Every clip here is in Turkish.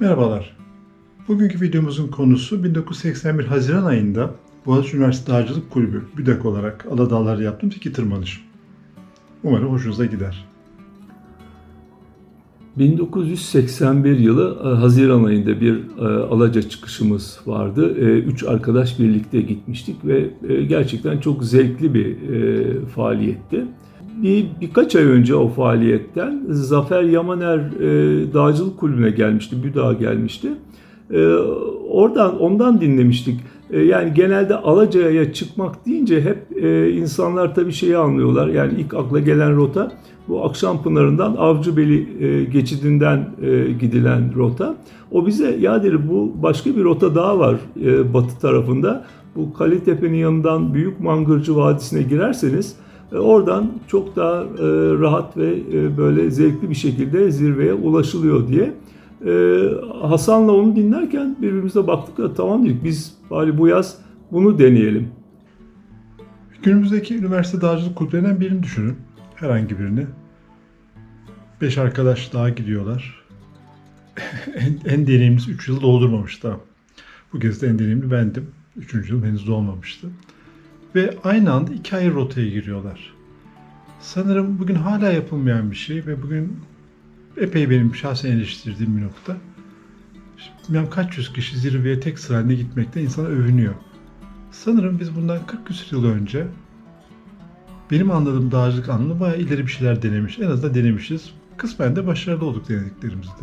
Merhabalar. Bugünkü videomuzun konusu 1981 Haziran ayında Boğaziçi Üniversitesi Dağcılık Kulübü BÜDAK olarak Aladağlar'da yaptığımız iki tırmanış. Umarım hoşunuza gider. 1981 yılı e, Haziran ayında bir e, Alaca çıkışımız vardı. E, Üç arkadaş birlikte gitmiştik ve gerçekten çok zevkli bir faaliyetti. Bir, birkaç ay önce o faaliyetten Zafer Yamaner e, Dağcılık Kulübü'ne gelmişti, BÜDAğa gelmişti. E, oradan ondan dinlemiştik. E, yani genelde Alaca'ya çıkmak deyince hep e, insanlar tabii şeyi anlıyorlar. Yani ilk akla gelen rota bu Akşampınarı'ndan Avcıbeli e, geçidinden e, gidilen rota. O bize ya dedi bu başka bir rota daha var e, batı tarafında. Bu Kaletepe'nin yanından Büyük Mangırcı Vadisi'ne girerseniz oradan çok daha e, rahat ve e, böyle zevkli bir şekilde zirveye ulaşılıyor diye. E, Hasan'la onu dinlerken birbirimize baktık da tamam dedik biz bari bu yaz bunu deneyelim. Günümüzdeki üniversite dağcılık kulüplerinden birini düşünün. Herhangi birini. Beş arkadaş daha gidiyorlar. en, en deneyimlisi 3 yıl doldurmamış daha. Bu kez de en deneyimli bendim. Üçüncü yıl henüz dolmamıştı. Ve aynı anda iki ayrı rotaya giriyorlar. Sanırım bugün hala yapılmayan bir şey ve bugün epey benim şahsen eleştirdiğim bir nokta. Bilmem kaç yüz kişi zirveye tek sıra halinde gitmekte insana övünüyor. Sanırım biz bundan 40 küsur yıl önce benim anladığım dağcılık anlamında bayağı ileri bir şeyler denemiş. En azından denemişiz. Kısmen de başarılı olduk denediklerimizde.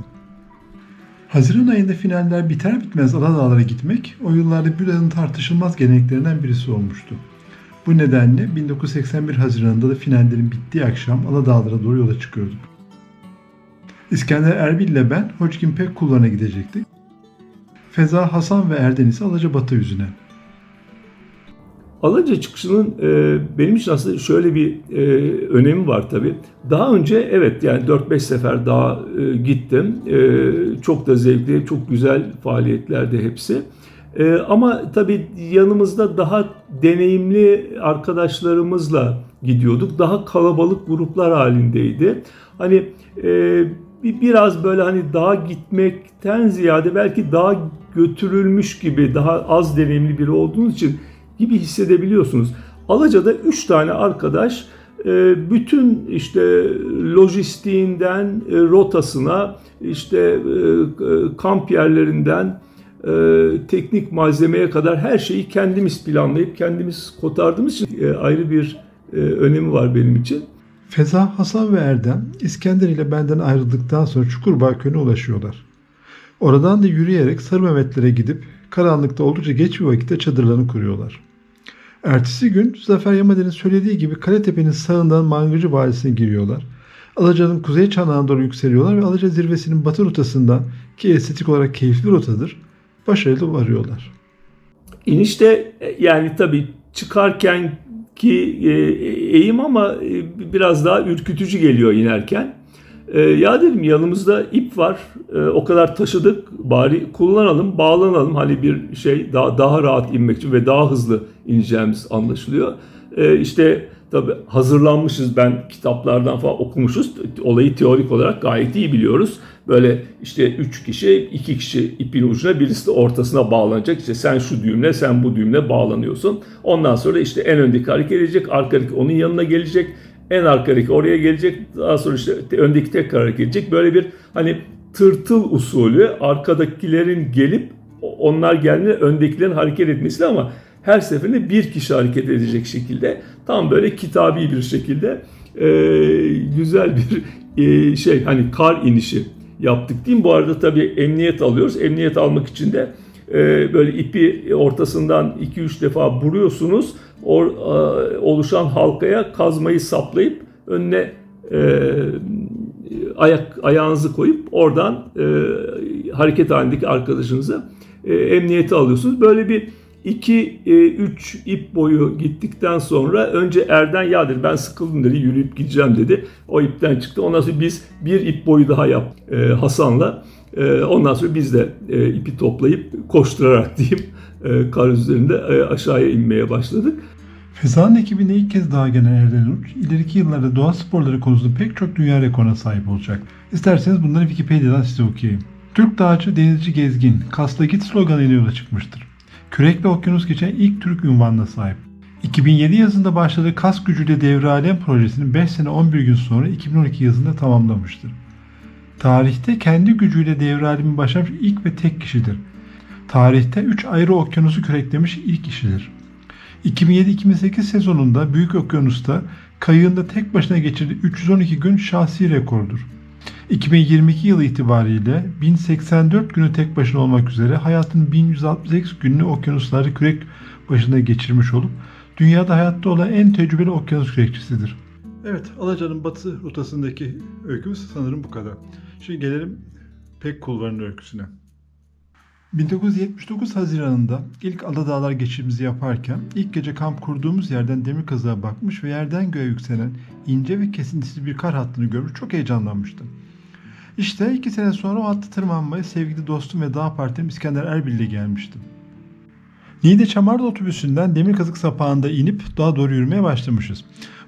Haziran ayında finaller biter bitmez Aladağlara gitmek o yıllarda Bülent'in tartışılmaz geleneklerinden birisi olmuştu. Bu nedenle 1981 Haziran'da da finallerin bittiği akşam Aladağlara doğru yola çıkıyorduk. İskender Erbil ile ben Hoçkin Pek kullarına gidecektik. Feza, Hasan ve Erden ise Alaca Batı yüzüne. Alaca çıkışının e, benim için aslında şöyle bir e, önemi var tabii. Daha önce evet yani 4-5 sefer daha e, gittim. E, çok da zevkli, çok güzel faaliyetlerde hepsi. E, ama tabii yanımızda daha deneyimli arkadaşlarımızla gidiyorduk. Daha kalabalık gruplar halindeydi. Hani e, bir biraz böyle hani dağa gitmekten ziyade belki dağa götürülmüş gibi daha az deneyimli biri olduğunuz için gibi hissedebiliyorsunuz. Alaca'da 3 tane arkadaş e, bütün işte lojistiğinden e, rotasına işte e, kamp yerlerinden teknik malzemeye kadar her şeyi kendimiz planlayıp kendimiz kotardığımız için ayrı bir önemi var benim için. Feza, Hasan ve Erdem İskender ile benden ayrıldıktan sonra Çukurbağ Köyü'ne ulaşıyorlar. Oradan da yürüyerek Sarı Mehmetlere gidip karanlıkta oldukça geç bir vakitte çadırlarını kuruyorlar. Ertesi gün Zafer Yamader'in söylediği gibi Kaletepe'nin sağından Mangırcı Vadisi'ne giriyorlar. Alaca'nın kuzey çanağına doğru yükseliyorlar ve Alaca zirvesinin batı rotasından ki estetik olarak keyifli rotadır başarılı varıyorlar. İnişte yani tabii çıkarken ki e, eğim ama e, biraz daha ürkütücü geliyor inerken. E, ya dedim yanımızda ip var. O kadar taşıdık. Bari kullanalım, bağlanalım. Hani bir şey daha daha rahat inmek için ve daha hızlı ineceğimiz anlaşılıyor. İşte tabi hazırlanmışız. Ben kitaplardan falan okumuşuz. Olayı teorik olarak gayet iyi biliyoruz. Böyle işte üç kişi, iki kişi ipin ucuna birisi de ortasına bağlanacak. İşte sen şu düğümle, sen bu düğümle bağlanıyorsun. Ondan sonra işte en öndeki hareket edecek, arkadaki onun yanına gelecek. En arkadaki oraya gelecek. Daha sonra işte öndeki tekrar hareket edecek. Böyle bir hani tırtıl usulü arkadakilerin gelip onlar geldiğinde öndekilerin hareket etmesi ama her seferinde bir kişi hareket edecek şekilde tam böyle kitabi bir şekilde e, güzel bir e, şey hani kar inişi yaptık diyeyim. Bu arada tabii emniyet alıyoruz. Emniyet almak için de e, böyle ipi ortasından 2-3 defa vuruyorsunuz. Or, e, oluşan halkaya kazmayı saplayıp önüne e, ayak ayağınızı koyup oradan e, hareket halindeki arkadaşınızı e, emniyete alıyorsunuz. Böyle bir 2-3 ip boyu gittikten sonra önce Erden ya dedi ben sıkıldım dedi yürüyüp gideceğim dedi. O ipten çıktı. Ondan sonra biz bir ip boyu daha yaptık e, Hasan'la. E, ondan sonra biz de e, ipi toplayıp koşturarak diyeyim e, kar üzerinde e, aşağıya inmeye başladık. Feza'nın ekibinde ilk kez daha gelen Erden Uç, ileriki yıllarda doğa sporları konusunda pek çok dünya rekoruna sahip olacak. İsterseniz bunları Wikipedia'dan size okuyayım. Türk dağcı denizci gezgin Kasla Git sloganıyla yola çıkmıştır. Kürekle okyanus geçen ilk Türk ünvanına sahip. 2007 yazında başladığı Kas gücüyle devre alem projesini 5 sene 11 gün sonra 2012 yazında tamamlamıştır. Tarihte kendi gücüyle devre alemi başlamış ilk ve tek kişidir. Tarihte 3 ayrı okyanusu küreklemiş ilk kişidir. 2007-2008 sezonunda Büyük Okyanus'ta kayığında tek başına geçirdiği 312 gün şahsi rekordur. 2022 yılı itibariyle 1084 günü tek başına olmak üzere hayatın 1168 gününü okyanuslarda kürek başında geçirmiş olup dünyada hayatta olan en tecrübeli okyanus kürekçisidir. Evet, Alaca'nın batı rotasındaki öykümüz sanırım bu kadar. Şimdi gelelim Pek Kulvarı'nın öyküsüne. 1979 Haziran'ında ilk Aladağlar geçişimizi yaparken ilk gece kamp kurduğumuz yerden demir kazığa bakmış ve yerden göğe yükselen ince ve kesintisiz bir kar hattını görmüş çok heyecanlanmıştım. İşte iki sene sonra o hattı tırmanmaya sevgili dostum ve dağ partilim İskender Erbil ile gelmiştim. Niğde Çamarda otobüsünden demir kazık sapağında inip dağa doğru yürümeye başlamışız.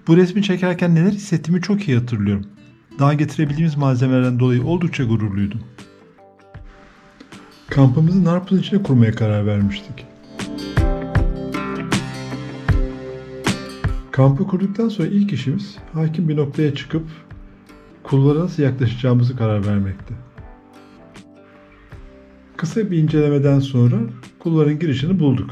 Bu resmi çekerken neler hissettiğimi çok iyi hatırlıyorum. Dağa getirebildiğimiz malzemelerden dolayı oldukça gururluydum. Kampımızı Narpuz'un içine kurmaya karar vermiştik. Kampı kurduktan sonra ilk işimiz hakim bir noktaya çıkıp kulvara nasıl yaklaşacağımızı karar vermekti. Kısa bir incelemeden sonra kulvarın girişini bulduk.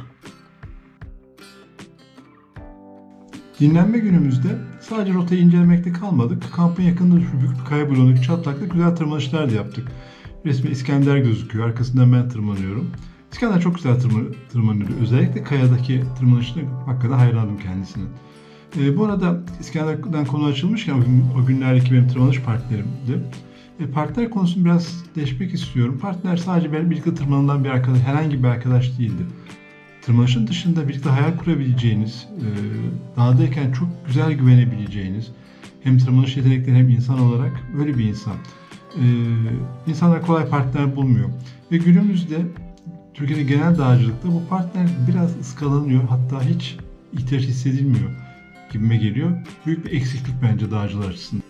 Dinlenme günümüzde sadece rotayı incelemekte kalmadık. Kampın yakınında şu büyük kaya bloğundaki çatlakta güzel tırmanışlar da yaptık. Resmi İskender gözüküyor. Arkasından ben tırmanıyorum. İskender çok güzel tırma- tırmanıyor. Özellikle kayadaki tırmanışına hakikaten hayranım kendisine. Ee, bu arada İskender'den konu açılmışken o, gün, o günlerdeki benim tırmanış partnerimdi. E, partner konusunu biraz değişmek istiyorum. Partner sadece benim birlikte tırmanılan bir arkadaş, herhangi bir arkadaş değildi. Tırmanışın dışında birlikte hayal kurabileceğiniz, e, dağdayken çok güzel güvenebileceğiniz, hem tırmanış yetenekleri hem insan olarak böyle bir insan. E, insanlar kolay partner bulmuyor. Ve günümüzde Türkiye'de genel dağcılıkta bu partner biraz ıskalanıyor. Hatta hiç ihtiyaç hissedilmiyor gibime geliyor. Büyük bir eksiklik bence dağcılar açısından.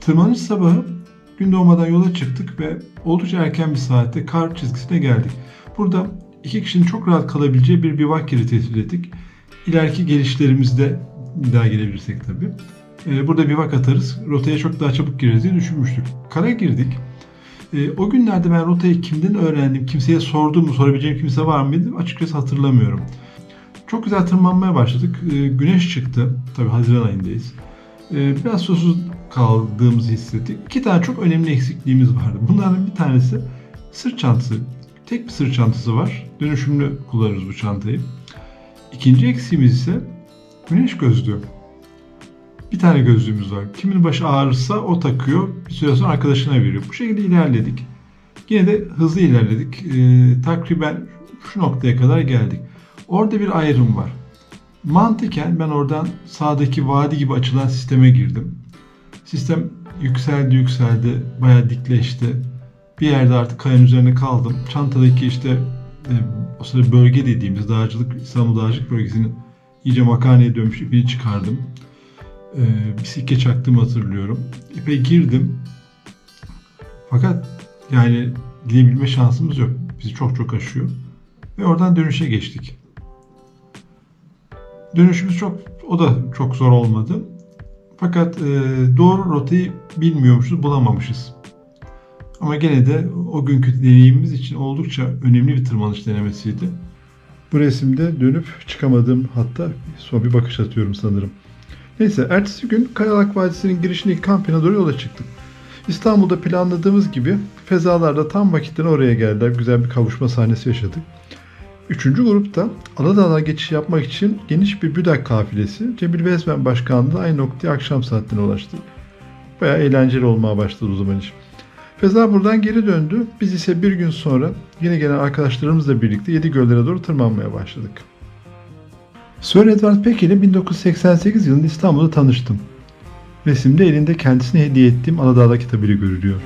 Tırmanış sabahı gün doğmadan yola çıktık ve oldukça erken bir saatte kar çizgisine geldik. Burada iki kişinin çok rahat kalabileceği bir bivak yeri tespit ettik. İleriki gelişlerimizde bir daha gelebilirsek tabii. Ee, Burada bivak atarız. Rotaya çok daha çabuk gireriz diye düşünmüştük. Kara girdik. Ee, O günlerde ben rotayı kimden öğrendim, kimseye sordum mu, sorabileceğim kimse var mıydı açıkçası hatırlamıyorum. Çok güzel tırmanmaya başladık. Ee, Güneş çıktı. Tabii Haziran ayındayız. Ee, Biraz susuz kaldığımızı hissettik. İki tane çok önemli eksikliğimiz vardı. Bunlardan bir tanesi sırt çantası. Tek bir sırt çantası var. Dönüşümlü kullanırız bu çantayı. İkinci eksiğimiz ise güneş gözlüğü. Bir tane gözlüğümüz var. Kimin başı ağrırsa o takıyor. Bir süre sonra arkadaşına veriyor. Bu şekilde ilerledik. Yine de hızlı ilerledik. Ee, takriben şu noktaya kadar geldik. Orada bir ayrım var. Mantıken ben oradan sağdaki vadi gibi açılan sisteme girdim. Sistem yükseldi yükseldi, bayağı dikleşti. Bir yerde artık kayanın üzerine kaldım. Çantadaki işte e, o sırada bölge dediğimiz dağcılık, İstanbul Dağcılık Bölgesi'nin iyice makarnaya dönmüş ipini çıkardım. E, bir sikke çaktığımı hatırlıyorum. İpe girdim. Fakat yani gidebilme şansımız yok. Bizi çok çok aşıyor. Ve oradan dönüşe geçtik. Dönüşümüz çok, o da çok zor olmadı. Fakat e, doğru rotayı bilmiyormuşuz, bulamamışız. Ama gene de o günkü deneyimimiz için oldukça önemli bir tırmanış denemesiydi. Bu resimde dönüp çıkamadığım hatta son bir bakış atıyorum sanırım. Neyse ertesi gün Kayalak Vadisi'nin girişindeki kampına doğru yola çıktık. İstanbul'da planladığımız gibi fezalarda tam vakitten oraya geldiler. Güzel bir kavuşma sahnesi yaşadık. Üçüncü grupta Aladağ'a geçiş yapmak için geniş bir Büdak kafilesi Cemil Vezmen Başkanlığı aynı noktaya akşam saatlerine ulaştı. Bayağı eğlenceli olmaya başladı o zaman iş. Feza buradan geri döndü. Biz ise bir gün sonra yine gelen arkadaşlarımızla birlikte Yedi Göllere doğru tırmanmaya başladık. Sir Edward Peck ile 1988 yılında İstanbul'da tanıştım. Resimde elinde kendisine hediye ettiğim Aladağ'da kitabıyla görülüyor.